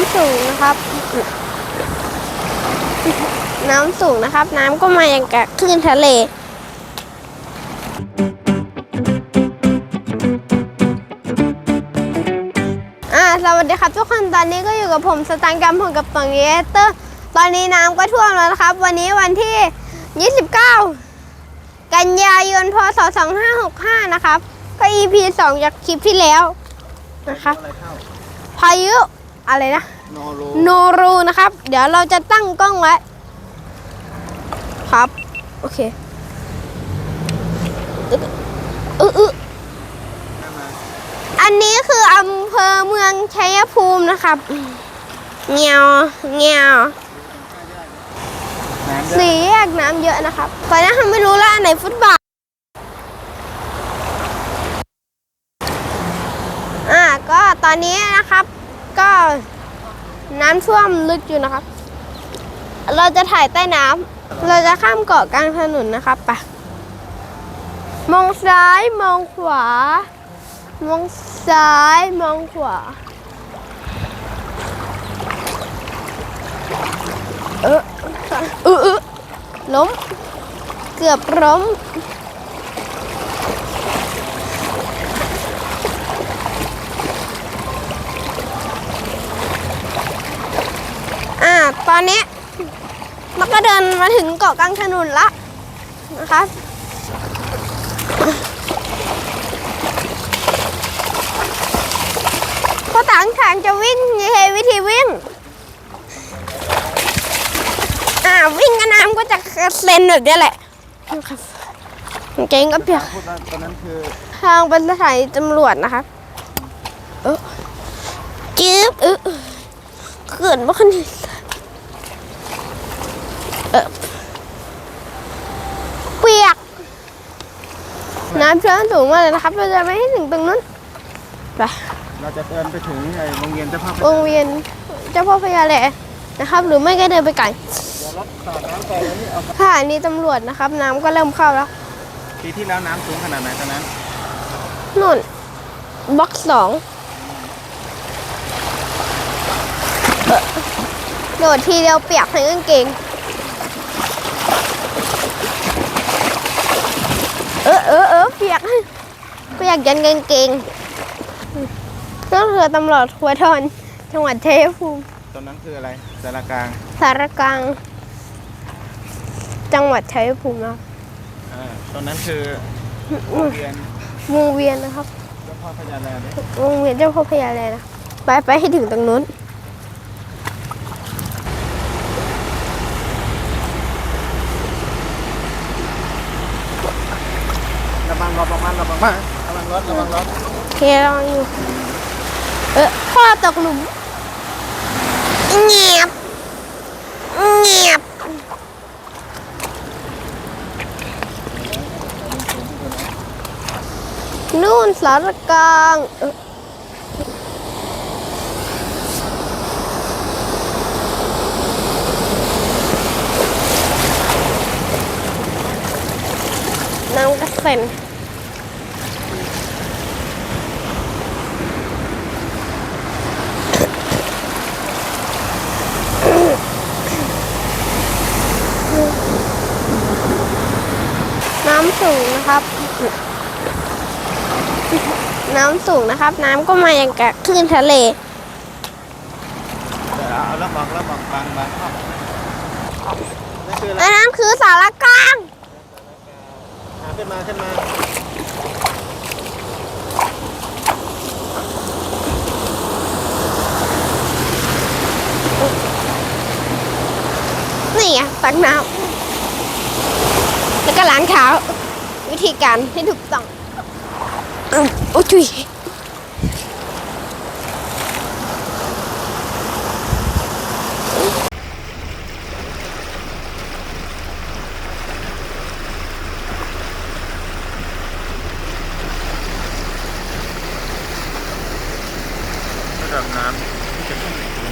ำสูงนะครับ น้ำสูงนะครับ น้ำก็มาอย่างกับคลื่นทะเลอ่าสวัสดีครับทุกคนตอนนี้ก็อยู่กับผมสตางค์กำผมกับตองเยเตอร์ ตอนนี้น้ำก็ท่วมแล้วนะครับ วันนี้วันที่ 29 กันยายนพศ2565 นะครับ ก็ EP 2 จากคลิปที่แล้วนะครับอะพายุ อะไรนะโนโรโนรูนะครับ เดี๋ยวเราจะตั้งกล้องไว้ ครับ โอเคอึ๊กอึ๊กอึ๊กนั่นมาอันนี้คืออำเภอเมืองชัยภูมินะครับเงียวเงียวน้ำเยอะสีแยกน้ำเยอะนะครับตอนนี้ทำไม่รู้แล้วอันไหนฟุตบาทอ่าก็ตอนนี้นะครับ ก็น้ำท่วมลึกอยู่นะครับ เราจะถ่ายใต้น้ำเราจะข้ามเกาะกลางถนนนะครับไปมองซ้ายมองขวา มองซ้ายมองขวา เออเออเออล้ม เกือบล้ม อนนี้มันก็เดินมาถึงเกาะกลางถนนละนะครับพอต่างทางจะวิ่งนี่เฮวิธีวิ่ง อ่าวิ่งกับน้ำก็จะกระเซ็นแบบนี้แหละนะครับกางเกงก็เปียกพูดว่าตอนนั้นคือทางเป็นสถานีตำรวจนะครับเออจืบเออเขื่อนบ่คันนี้เออเปียก น้ำเชื้อสูงมากเลยนะครับ เราจะไม่ให้ถึงตรงนั้นไปเราจะเดินไปถึงไอ้โรงเรียนเจ้าภาพวงเวียนเจ้าพ่อพญาแหล่นะครับ หรือไม่ก็เดินไปไกลเดี๋ยวรถต่อน้ำไปแล้วนี่เอาสถานีตำรวจนะครับ น้ำก็เริ่มเข้าแล้ว ปีที่แล้วน้ำสูงขนาดไหนตอนนั้นนุ่นบล็อกสองเอ่อโดดทีเดียวเปียกทั้งกางเกง เออเออเออเปียก เปียกยันกางเกงนั่นคือตำรวจทัวทอนจังหวัดชัยภูมิตอนนั้นคืออะไรสารกลางสารกลาง จังหวัดชัยภูมินะอ่าตอนนั้นคือโรงเรียนวงเวียนนะครับเจ้าพ่อพญาแลนวงเวียนเจ้าพ่อพญาแลนะไปไปให้ถึงตรงนู้น ระวั งรถระวังระวังมาระวังรถระวังรถโอเคลองอยู่ เออพ่อตกหลุมเงียบเงียบนู่นสารกลางเออน้ำกระเซ็น สูงนะครับ น้ำสูงนะครับ น้ำก็มาอย่างกับคลื่นทะเลเดี๋ยวเอาแล้วบอกแล้วบอกบางบางเข้านั่นคืออะไรอันนั้นคือสารกลางอ่าขึ้นมาขึ้นมานี่ไงตักน้ำแล้วก็ล้างเท้า วิธีการที่ถูกต้องอ้าวโอ้ยจุยระดับน้ำที่จะขึ้น